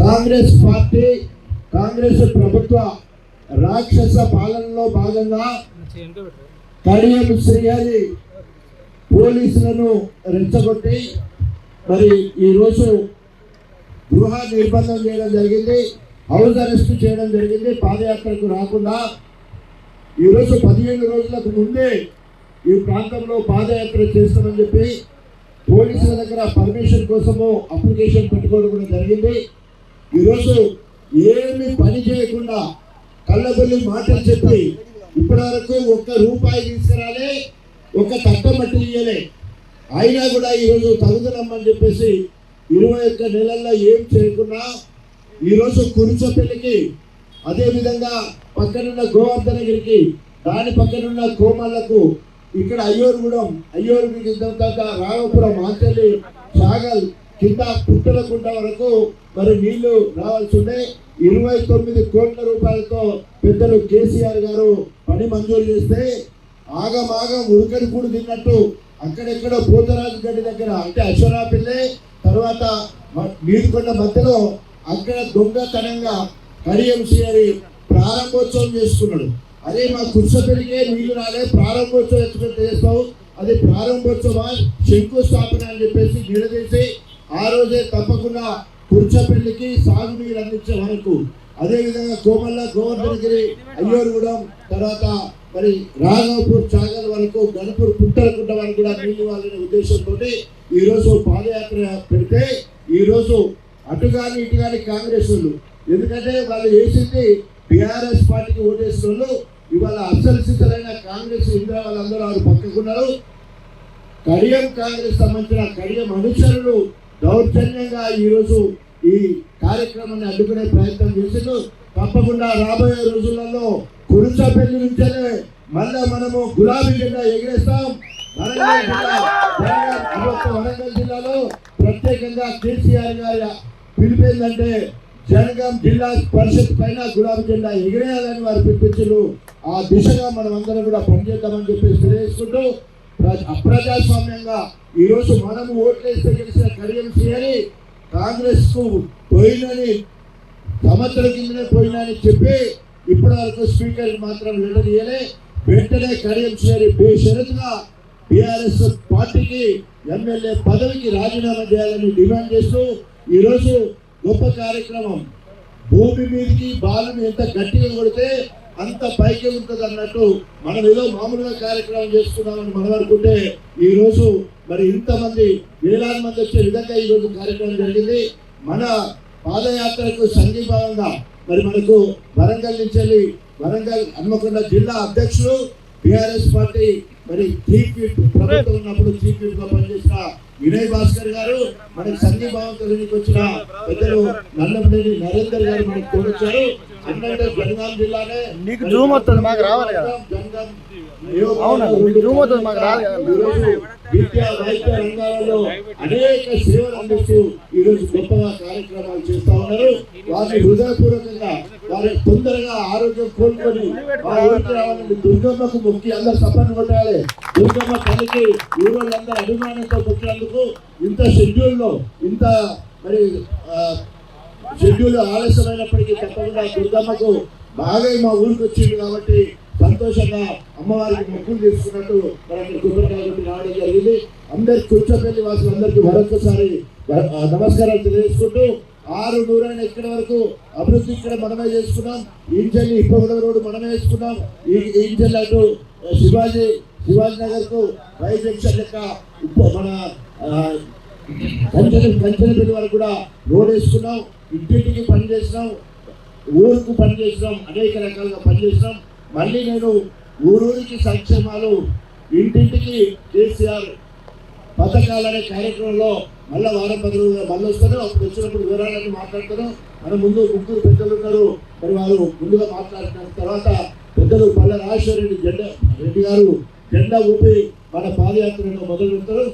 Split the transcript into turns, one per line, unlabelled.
Congress party Congress ప్రభుత్వ రాక్షస పాలనలో భాగంగా కడియం శ్రీహరి పోలీసులను రెచ్చగొట్టి మరి ఈరోజు గృహ నిర్బంధం చేయడం జరిగింది హౌస్ అరెస్ట్ చేయడం జరిగింది పాదయాత్రకు రాకుండా. ఈరోజు పదిహేను రోజులకు ముందే ఈ ప్రాంతంలో పాదయాత్ర చేస్తామని చెప్పి పోలీసుల దగ్గర పర్మిషన్ కోసము అప్లికేషన్ పెట్టుకోవడం కూడా జరిగింది. ఈరోజు ఏమి పని చేయకుండా కళ్ళబొల్లి మాటలు చెప్పి ఇప్పటి వరకు ఒక్క రూపాయి తీసుకురాలే ఒక్క తట్ట మట్టి ఇయ్యలే. అయినా కూడా ఈరోజు తగుదనమ్మని చెప్పేసి ఇరవై ఒక్క నెలల్లో ఏం చేయకుండా ఈరోజు కురిచపల్లికి అదేవిధంగా పక్కనున్న గోవర్ధనగిరికి దాని పక్కనున్న కోమళ్ళకు ఇక్కడ అయ్యూరుగూడెం అయ్యూరుకి తర్వాత రామపురం ఆంచలి సాగల్ కింద పుట్టలకుంట వరకు మరి నీళ్ళు రావాల్సి ఉండే. ఇరవై తొమ్మిది కోట్ల రూపాయలతో పెద్దలు కేసీఆర్ గారు పని మంజూరు చేస్తే ఆగమాగం ఉడకని కూడి తిన్నట్టు అక్కడెక్కడ పోతరాజు గడ్డి దగ్గర అంటే అశ్వరాపిల్లే తర్వాత నీటికొండ మధ్యలో అక్కడ దొంగతనంగా కడియం గారి ప్రారంభోత్సవం చేసుకున్నాడు. అదే మా కుర్చపెల్లికే నీళ్ళు రాలే ప్రారంభోత్సవం ఎక్కడ చేస్తావు అది ప్రారంభోత్సవ శంకుస్థాపన అని చెప్పేసి నిలదీసి ఆ రోజే తప్పకుండా కుర్చపెల్లికి సాగునీరు అందించే వరకు. అదేవిధంగా కోమల్ల గోవర్ధనగిరి అయ్యూరుగూడెం తర్వాత మరి రాఘవపూర్ చాగల్ వరకు గణపూర్ పుట్టలకుంట వరకు కూడా నీళ్ళు ఇవ్వాలనే ఉద్దేశంతో ఈ రోజు పాదయాత్ర పెడితే ఈ రోజు అటుగాని కానీ కాంగ్రెస్ వాళ్ళు. ఎందుకంటే వాళ్ళు వేసింది బీఆర్ఎస్ పార్టీకి ఓటేసిన వాళ్ళు ఇవాళ అసలు కాంగ్రెస్ ఇందిరా వాళ్ళందరూ వారు పక్కకున్నారు. కడియం కాంగ్రెస్ సంబంధించిన కడియం అనుచరులు దౌర్జన్యంగా ఈరోజు ఈ కార్యక్రమాన్ని అడ్డుకునే ప్రయత్నం చేసిండు తప్పకుండా రాబోయే రోజులలో కురుచపల్లి నుంచేనే మళ్ళా మనము గులాబీ జెండా ఎగిరేస్తాం. వరంగల్ జిల్లా వరంగల్ జిల్లాలో ప్రత్యేకంగా కేసీఆర్ గారి పిలిపేందంటే జనగాం జిల్లా పరిషత్ పైన గులాబీ జెండా ఎగిరేయాలని వారు పిలిపించారు ఆ దిశగా మనం అందరం కూడా పనిచేద్దామని చెప్పేసి తెలియజేసుకుంటూ అప్రజాస్వామ్యంగా ఈరోజు మనం మనము ఓట్లేస్తే చేసిన కడియం చేయాలి కాంగ్రెస్కు పోయినని సంవత్సరం కిందనే పోయినని చెప్పి ఇప్పటి వరకు స్పీకర్ మాత్రం లెటర్ ఇయ్యలే వెంటనే కడియం చేయాలి బేషరతుగా బీఆర్ఎస్ పార్టీకి ఎమ్మెల్యే పదవికి రాజీనామా చేయాలని డిమాండ్ చేస్తూ ఈరోజు గొప్ప కార్యక్రమం. భూమి మీదకి బాలుని ఎంత గట్టిగా కొడితే అంత పైకి ఉంటుంది అన్నట్టు మనం ఏదో మామూలుగా కార్యక్రమం చేసుకున్నామని మనం అనుకుంటే ఈరోజు మరి ఇంతమంది వేలాది మంది వచ్చే విధంగా ఈ రోజు కార్యక్రమం జరిగింది. మన పాదయాత్రకు సంఘీభావంగా మరి మనకు వరంగల్ నుంచి వెళ్ళి వరంగల్ హన్మకొండ జిల్లా అధ్యక్షులు బీఆర్ఎస్ పార్టీ మరి చీఫ్ విప్ ప్రభుత్వం ఉన్నప్పుడు చీఫ్ విప్గా పనిచేసిన వినయ్ భాస్కర్ గారు మనకి సంఘీభావంతో దీనికి వచ్చిన పెద్దలు నల్లమనేని నరేందర్ గారు మనకు తోడొచ్చారు ఎందుకంటే జనగాం జిల్లానే
నీకు జూమ్ వస్తుంది, మాకు రావాలి కదా.
జనగాం
అవునా? మీకు జూమ్ వస్తుంది, మాకు రాదు కదా.
ఈరోజు విద్య వైద్య రంగాలలో అనేక సేవలు అందిస్తూ ఈ రోజు గొప్పగా కార్యక్రమాలు చేస్తా ఉన్నారు వారిని హృదయపూర్వకంగా వారి తొందరగా ఆరోగ్యం కోలుకొని మా ఊరికి రావాలని దుర్గమ్మకు మొక్కి అందరు సపన్ కొట్టాలి. దుర్గమ్మ తల్లికి ఊరోళ్ళందరూ అభిమానంతో పుట్టినందుకు ఇంత షెడ్యూల్లో ఇంత మరి షెడ్యూల్ ఆలస్యమైనప్పటికీ తప్పకుండా దుర్గమ్మకు బాగా మా ఊరికి వచ్చింది కాబట్టి సంతోషంగా అమ్మవారికి మొక్కులు తీసుకున్నట్టు మనకి కొబ్బరికాయ రావడం జరిగింది. అందరి కూర్చోపల్లి వాసులందరికీ మరొకసారి నమస్కారాలు తెలియజేసుకుంటూ ఆరు నూరైన ఇక్కడ వరకు అభివృద్ధి ఇక్కడ మనమే చేసుకున్నాం. ఇంజల్లి ఇప్పగొడవ రోడ్డు మనమే వేసుకున్నాం ఈ ఇంజల్ అటు శివాజీ శివాజీ నగర్కు వై జంక్షన్ లెక్క మన కంచెల కంచెలపల్లి వరకు కూడా రోడ్ వేసుకున్నాం. ఇంటింటికి పని చేసినాం. ఊరుకు పని చేసినాం. అనేక రకాలుగా పని చేసినాం. మళ్ళీ నేను ఊరూరికి సంక్షేమాలు ఇంటింటికి కేసీఆర్ పథకాలనే కార్యక్రమంలో మళ్ళీ వారం పది రోజులు మళ్ళీ వస్తారు. అప్పుడు వచ్చినప్పుడు వివరాలన్నీ మాట్లాడతారు. మన ముందు ముగ్గురు పెద్దలు ఉన్నారు. మరి వారు ముందుగా మాట్లాడిన తర్వాత పెద్దలు పల్ల రాజేశ్వర రెడ్డి జెండా రెడ్డి గారు జెండా ఊపి మన పాదయాత్రను మొదలు పెడతారు